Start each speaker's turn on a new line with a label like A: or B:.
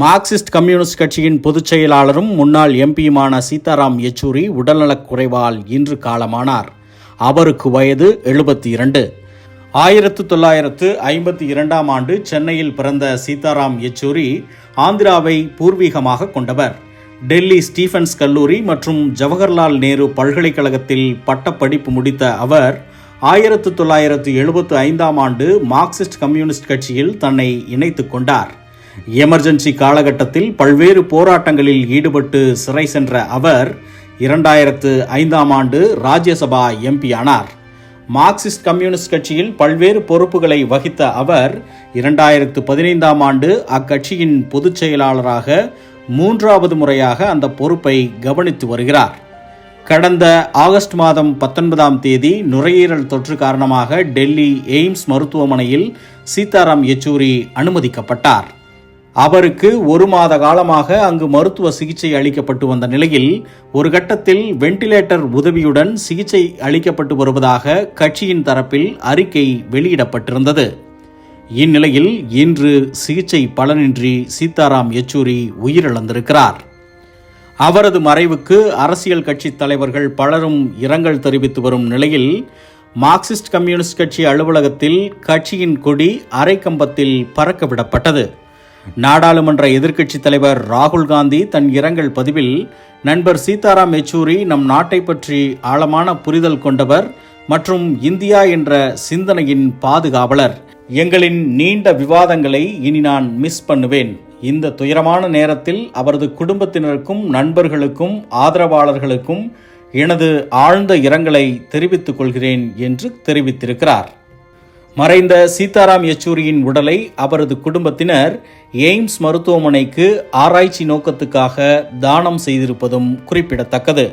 A: Marxist communist கட்சியின் பொதுச் செயலாளரும் முன்னாள் எம்பியுமான சீதாராம் யெச்சூரி உடல்நலக் குறைவால் இன்று காலமானார். அவருக்கு வயது எழுபத்தி இரண்டு. ஆயிரத்து தொள்ளாயிரத்து ஐம்பத்தி இரண்டாம் ஆண்டு சென்னையில் பிறந்த சீதாராம் யெச்சூரி ஆந்திராவை பூர்வீகமாக கொண்டவர். டெல்லி ஸ்டீஃபன்ஸ் கல்லூரி மற்றும் ஜவஹர்லால் நேரு பல்கலைக்கழகத்தில் பட்டப்படிப்பு முடித்த அவர் ஆயிரத்து தொள்ளாயிரத்து எழுபத்து ஐந்தாம் ஆண்டு மார்க்சிஸ்ட் கம்யூனிஸ்ட் கட்சியில் தன்னை இணைத்துக் கொண்டார். எமர்ஜென்சி காலகட்டத்தில் பல்வேறு போராட்டங்களில் ஈடுபட்டு சிறை சென்ற அவர் இரண்டாயிரத்து ஐந்தாம் ஆண்டு ராஜ்யசபா எம்பி ஆனார் மார்க்சிஸ்ட் கம்யூனிஸ்ட் கட்சியில் பல்வேறு பொறுப்புகளை வகித்த அவர் இரண்டாயிரத்து பதினைந்தாம் ஆண்டு அக்கட்சியின் பொதுச் செயலாளராக மூன்றாவது முறையாக அந்த பொறுப்பை கவனித்து வருகிறார். கடந்த ஆகஸ்ட் மாதம் பத்தொன்பதாம் தேதி நுரையீரல் தொற்று காரணமாக டெல்லி எய்ம்ஸ் மருத்துவமனையில் சீதாராம் யெச்சூரி அனுமதிக்கப்பட்டார். அவருக்கு ஒரு மாத காலமாக அங்கு மருத்துவ சிகிச்சை அளிக்கப்பட்டு வந்த நிலையில் ஒரு கட்டத்தில் வெண்டிலேட்டர் உதவியுடன் சிகிச்சை அளிக்கப்பட்டு வருவதாக கட்சியின் தரப்பில் அறிக்கை வெளியிடப்பட்டிருந்தது. இந்நிலையில் இன்று சிகிச்சை பலனின்றி சீதாராம் யெச்சூரி உயிரிழந்திருக்கிறார். அவரது மறைவுக்கு அரசியல் கட்சி தலைவர்கள் பலரும் இரங்கல் தெரிவித்து வரும் நிலையில் மார்க்சிஸ்ட் கம்யூனிஸ்ட் கட்சி அலுவலகத்தில் கட்சியின் கொடி அரைக்கம்பத்தில் பறக்க விடப்பட்டது நாடாளுமன்ற எதிர்க்கட்சித் தலைவர் ராகுல் காந்தி தன் இரங்கல் பதிவில் நண்பர் சீதாராம் யெச்சூரி நம் நாட்டை பற்றி ஆழமான புரிதல் கொண்டவர் மற்றும் இந்தியா என்ற சிந்தனையின் பாதுகாவலர். எங்களின் நீண்ட விவாதங்களை இனி நான் மிஸ் பண்ணுவேன் இந்த துயரமான நேரத்தில் அவரது குடும்பத்தினருக்கும் நண்பர்களுக்கும் ஆதரவாளர்களுக்கும் எனது ஆழ்ந்த இரங்கலை தெரிவித்துக் கொள்கிறேன் என்று தெரிவித்திருக்கிறார். மறைந்த சீதாராம் யெச்சூரியின் உடலை அவரது குடும்பத்தினர் எய்ம்ஸ் மருத்துவமனைக்கு ஆராய்ச்சி நோக்கத்துக்காக தானம் செய்திருப்பதும் குறிப்பிடத்தக்கது.